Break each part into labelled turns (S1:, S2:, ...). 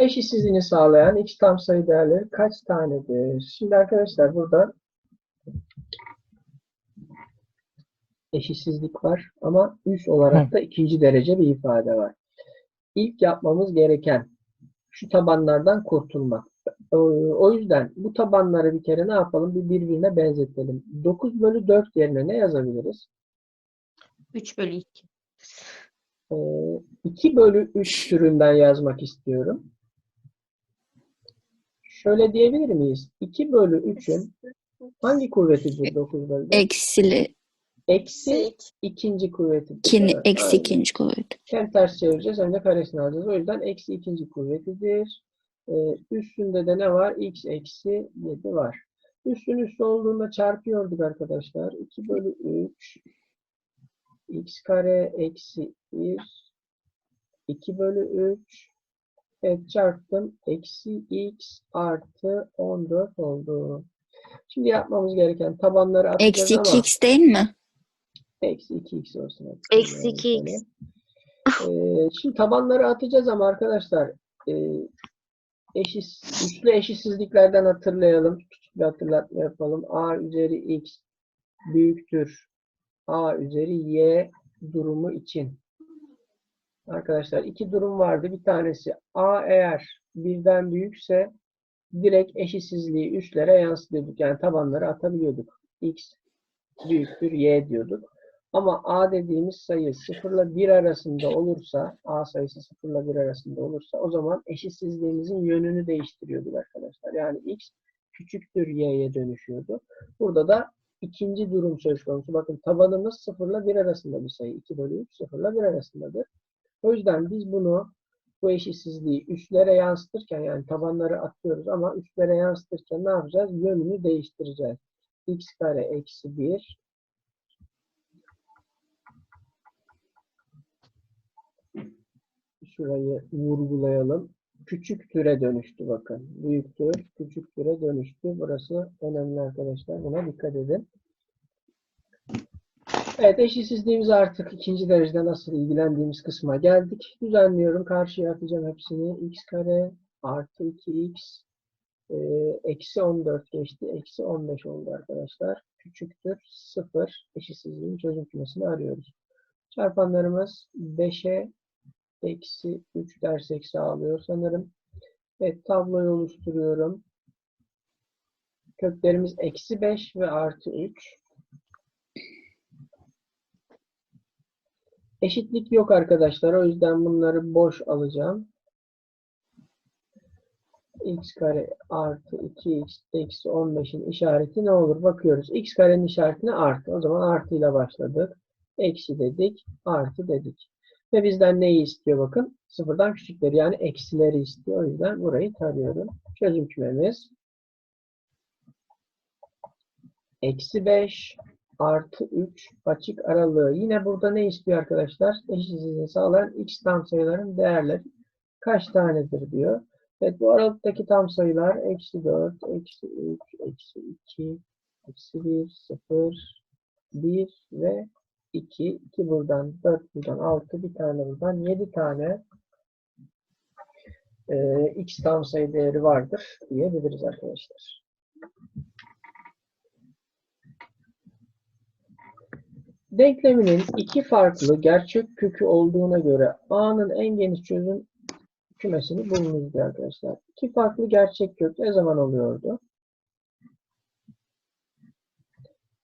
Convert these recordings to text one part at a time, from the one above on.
S1: Eşitsizliğini sağlayan x tam sayı değerleri kaç tanedir? Şimdi arkadaşlar burada eşitsizlik var ama üs olarak da ikinci derece bir ifade var. İlk yapmamız gereken şu tabanlardan kurtulmak. O- O yüzden bu tabanları bir kere ne yapalım? Bir birbirine benzetelim. 9 bölü 4 yerine ne yazabiliriz?
S2: 3 bölü 2.
S1: Ee, 2 bölü 3 türünden yazmak istiyorum. Şöyle diyebilir miyiz? 2 bölü 3'ün hangi kuvvetidir 9 bölü 4?
S3: Eksili.
S1: Eksi ikinci kuvvetidir.
S3: Kini,
S1: Evet,
S3: eksi
S1: aynen.
S3: ikinci kuvvet.
S1: Hem ters çevireceğiz hem de karesini alacağız. O yüzden eksi ikinci kuvvetidir. Ee, üstünde de ne var? x eksi 7 var. Üstün üstü olduğunda çarpıyorduk arkadaşlar. 2 bölü 3 x kare eksi 1 2 bölü 3 Evet çarptım. Eksi x artı 14 oldu. Şimdi yapmamız gereken tabanları atacağız
S3: Eksi
S1: ama
S3: 2x değil mi?
S1: Eksi 2x olsun.
S2: Eksi
S1: Yani
S2: 2x.
S1: şöyle. Ee, şimdi tabanları atacağız ama arkadaşlar e, eşit, üslü eşitsizliklerden hatırlayalım. Küçük bir hatırlatma yapalım. a üzeri x büyüktür a üzeri y durumu için. Arkadaşlar iki durum vardı. Bir tanesi a eğer birden büyükse direkt eşitsizliği üstlere yansıtıyorduk. Yani tabanları atabiliyorduk. x büyüktür y diyorduk. Ama a dediğimiz sayı 0 ile 1 arasında olursa, a sayısı 0 ile 1 arasında olursa o zaman eşitsizliğimizin yönünü değiştiriyorduk arkadaşlar. Yani x küçüktür y'ye dönüşüyordu. Burada da ikinci durum söz konusu. Bakın tabanımız 0 ile 1 arasında bir sayı. 2 bölü 3 0 ile 1 arasındadır. O yüzden biz bunu bu eşitsizliği üstlere yansıtırken yani tabanları atıyoruz ama üstlere yansıtırken ne yapacağız? Yönünü değiştireceğiz. x kare eksi 1 şurayı vurgulayalım. Küçük türe dönüştü bakın. Büyüktür, küçük türe dönüştü. Burası önemli arkadaşlar. Buna dikkat edin. Evet, eşitsizliğimiz artık ikinci derecede nasıl ilgilendiğimiz kısma geldik. Düzenliyorum. Karşıya atacağım hepsini. x kare artı 2x e, eksi 14 geçti. Eksi 15 oldu arkadaşlar. Küçüktür 0. Eşitsizliğin çözüm kümesini arıyoruz. Çarpanlarımız 5'e eksi 3 ders eksi alıyor sanırım. Evet tabloyu oluşturuyorum. Köklerimiz eksi 5 ve artı 3. Eşitlik yok arkadaşlar. O yüzden bunları boş alacağım. x kare artı 2x eksi 15'in işareti ne olur? Bakıyoruz. x karenin işaretine artı. O zaman artıyla başladık. Eksi dedik. Artı dedik. Ve bizden neyi istiyor bakın? Sıfırdan küçükleri yani eksileri istiyor. O yüzden burayı tarıyorum. Çözüm kümemiz. Eksi 5 artı 3 açık aralığı. Yine burada ne istiyor arkadaşlar? Eşitsizliğini sağlayan x tam sayıların değerleri kaç tanedir diyor. Evet bu aralıktaki tam sayılar eksi 4, eksi 3, eksi 2, eksi 1, 0, 1 ve 2, 2 buradan, 4 buradan, 6, bir tane buradan, 7 tane e, x tam sayı değeri vardır diyebiliriz arkadaşlar. Denkleminin iki farklı gerçek kökü olduğuna göre A'nın en geniş çözüm kümesini bulunuz diyor arkadaşlar. İki farklı gerçek kök ne zaman oluyordu?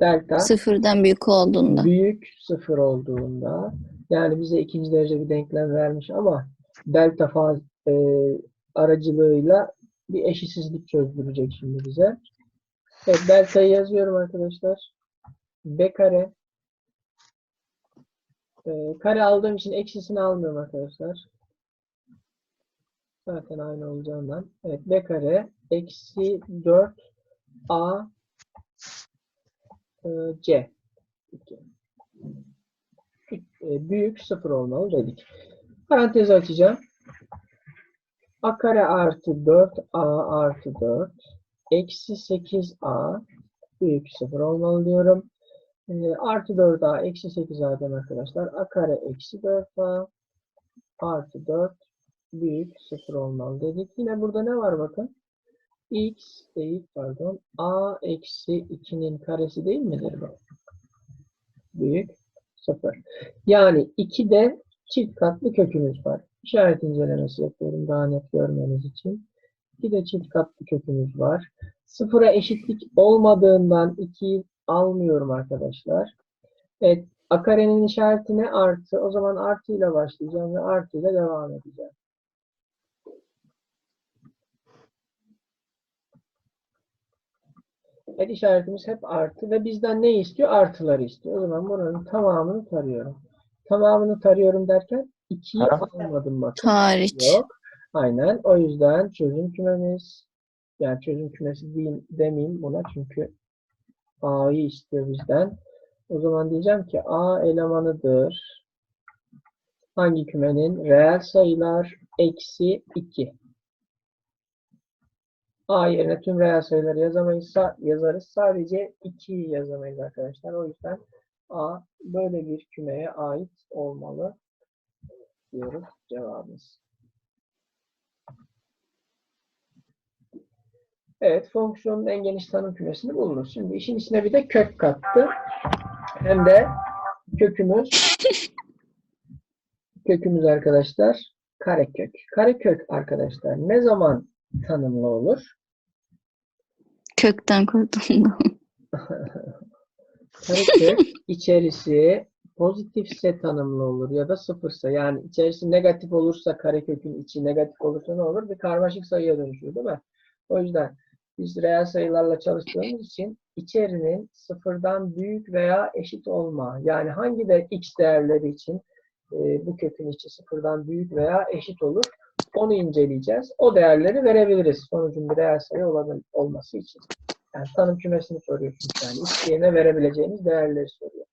S1: Delta
S3: Sıfırdan büyük olduğunda.
S1: büyük sıfır olduğunda yani bize ikinci derece bir denklem vermiş ama delta faz e, aracılığıyla bir eşitsizlik çözdürecek şimdi bize. Evet, delta'yı yazıyorum arkadaşlar. B kare e, kare aldığım için eksisini almıyorum arkadaşlar. Zaten aynı olacağından. Evet B kare eksi 4 A e, C. E, büyük sıfır olmalı dedik. Parantez açacağım. A kare artı 4A artı 4 eksi 8A büyük sıfır olmalı diyorum. E, artı 4A eksi 8A'dan arkadaşlar. A kare eksi 4A artı 4 büyük 0 olmalı dedik. Yine burada ne var bakın? x değil pardon. a eksi 2'nin karesi değil midir bu? Büyük 0. Yani 2'de çift katlı kökümüz var. İşaret incelemesi yapıyorum daha net görmeniz için. 2'de çift katlı kökümüz var. Sıfıra eşitlik olmadığından 2'yi almıyorum arkadaşlar. Evet. A karenin işareti ne? Artı. O zaman artı ile başlayacağım ve artı ile devam edeceğim. Evet işaretimiz hep artı ve bizden ne istiyor? Artıları istiyor. O zaman buranın tamamını tarıyorum. Tamamını tarıyorum derken 2'yi almadım bakın.
S3: Hariç.
S1: Yok. Aynen. O yüzden çözüm kümemiz yani çözüm kümesi değil, demeyeyim buna çünkü A'yı istiyor bizden. O zaman diyeceğim ki A elemanıdır. Hangi kümenin? Reel sayılar eksi 2. A yerine tüm reel sayıları yazamayız, yazarız. Sadece 2'yi yazamayız arkadaşlar. O yüzden A böyle bir kümeye ait olmalı diyoruz cevabımız. Evet, fonksiyonun en geniş tanım kümesini bulunuz. Şimdi işin içine bir de kök kattı. Hem de kökümüz kökümüz arkadaşlar karekök. Karekök arkadaşlar ne zaman tanımlı olur?
S3: Kökten kurtuldum.
S1: Karekök içerisi pozitifse tanımlı olur ya da sıfırsa. Yani içerisi negatif olursa karekökün içi negatif olursa ne olur? Bir karmaşık sayıya dönüşür değil mi? O yüzden biz reel sayılarla çalıştığımız için içerinin sıfırdan büyük veya eşit olma. Yani hangi de x değerleri için e, bu kökün içi sıfırdan büyük veya eşit olur. Onu inceleyeceğiz. O değerleri verebiliriz sonucun bir reel sayı olabil- olması için. Yani tanım kümesini soruyorsunuz yani. X yerine verebileceğimiz değerleri soruyor.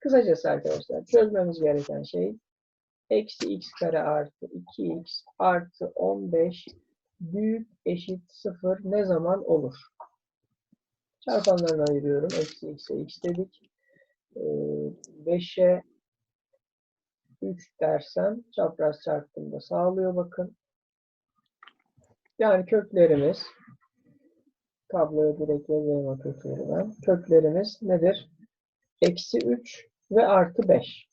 S1: Kısacası arkadaşlar çözmemiz gereken şey eksi x kare artı 2x artı 15 büyük eşit 0 ne zaman olur? Çarpanlarını ayırıyorum. Eksi x'e x dedik. Ee, 5'e 3 dersem çapraz çarptığımda sağlıyor bakın. Yani köklerimiz tabloya direkt yazayım o kökleri. Köklerimiz nedir? Eksi 3 ve artı 5.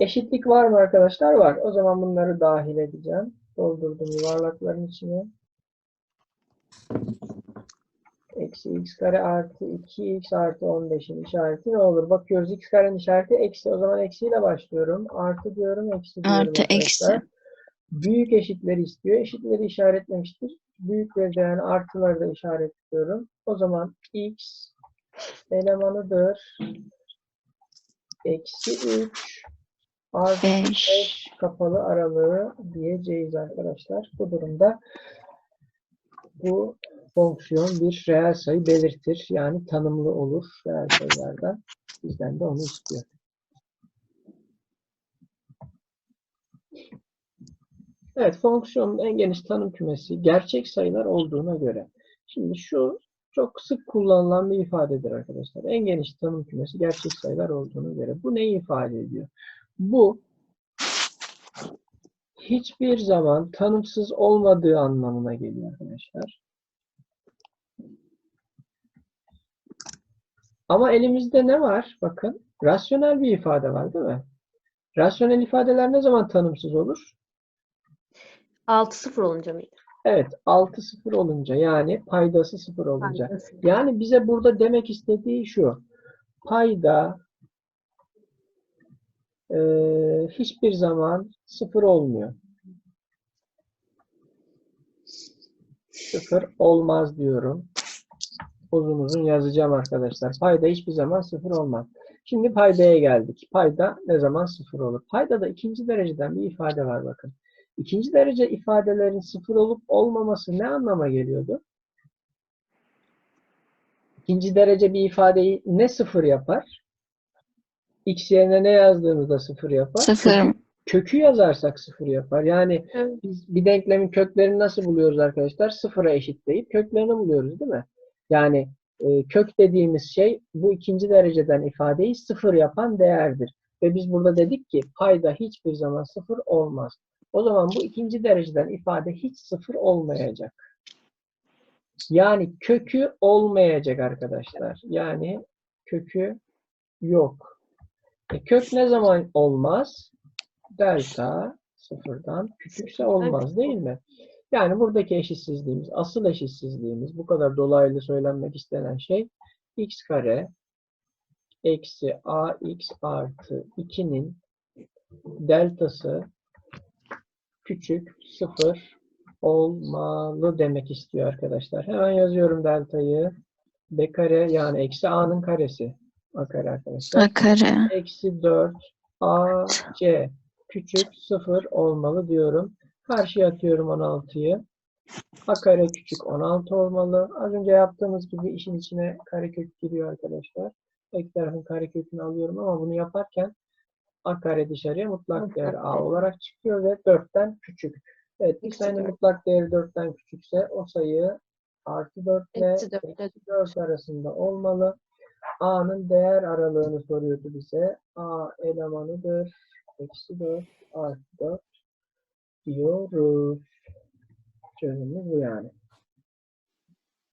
S1: Eşitlik var mı arkadaşlar? Var. O zaman bunları dahil edeceğim. Doldurdum yuvarlakların içine. Eksi x kare artı 2x artı 15'in işareti ne olur? Bakıyoruz x karenin işareti eksi. O zaman eksiyle başlıyorum. Artı diyorum, eksi diyorum
S3: Artı,
S1: arkadaşlar.
S3: eksi.
S1: Büyük eşitleri istiyor. Eşitleri işaretlemiştir. De yani artıları da işaretliyorum. O zaman x elemanıdır. Eksi 3 artı
S3: 5.
S1: 5 kapalı aralığı diyeceğiz arkadaşlar. Bu durumda bu fonksiyon bir reel sayı belirtir. Yani tanımlı olur reel sayılarda. Bizden de onu istiyor. Evet, fonksiyonun en geniş tanım kümesi gerçek sayılar olduğuna göre. Şimdi şu çok sık kullanılan bir ifadedir arkadaşlar. En geniş tanım kümesi gerçek sayılar olduğuna göre. Bu neyi ifade ediyor? Bu hiçbir zaman tanımsız olmadığı anlamına geliyor arkadaşlar. Ama elimizde ne var? Bakın, rasyonel bir ifade var değil mi? Rasyonel ifadeler ne zaman tanımsız olur?
S2: 6-0 olunca mıydı?
S1: Evet, 6 sıfır olunca yani paydası sıfır olunca.
S2: Paydası.
S1: Yani bize burada demek istediği şu. Payda eee, hiçbir zaman sıfır olmuyor. Sıfır olmaz diyorum. Uzun uzun yazacağım arkadaşlar. Payda hiçbir zaman sıfır olmaz. Şimdi paydaya geldik. Payda ne zaman sıfır olur? Paydada ikinci dereceden bir ifade var bakın. İkinci derece ifadelerin sıfır olup olmaması ne anlama geliyordu? İkinci derece bir ifadeyi ne sıfır yapar? X yerine ne yazdığımızda sıfır yapar?
S3: Sıfır.
S1: Kökü yazarsak sıfır yapar. Yani
S2: Evet.
S1: biz bir denklemin köklerini nasıl buluyoruz arkadaşlar? Sıfıra eşitleyip köklerini buluyoruz değil mi? Yani e, kök dediğimiz şey bu ikinci dereceden ifadeyi sıfır yapan değerdir. Ve biz burada dedik ki payda hiçbir zaman sıfır olmaz. O zaman bu ikinci dereceden ifade hiç sıfır olmayacak. Yani kökü olmayacak arkadaşlar. Yani kökü yok. E kök ne zaman olmaz? Delta sıfırdan küçükse olmaz değil mi? Yani buradaki eşitsizliğimiz, asıl eşitsizliğimiz, bu kadar dolaylı söylenmek istenen şey x kare eksi ax artı 2'nin deltası küçük sıfır olmalı demek istiyor arkadaşlar. Hemen yazıyorum deltayı. b kare yani eksi a'nın karesi. A kare arkadaşlar.
S3: A kare.
S1: Eksi 4 ac küçük sıfır olmalı diyorum. Karşıya atıyorum 16'yı. A kare küçük 16 olmalı. Az önce yaptığımız gibi işin içine karekök giriyor arkadaşlar. Ek tarafın karekökünü alıyorum ama bunu yaparken A kare dışarıya mutlak değer A olarak çıkıyor ve 4'ten küçük. Evet bir
S2: dört.
S1: mutlak değeri 4'ten küçükse o sayı artı 4 ile
S2: Eksi dört ile
S1: eksi 4 arasında olmalı. A'nın değer aralığını soruyordu bize. A elemanıdır. Eksi 4 artı 4 diyoruz. Çözümümüz bu yani.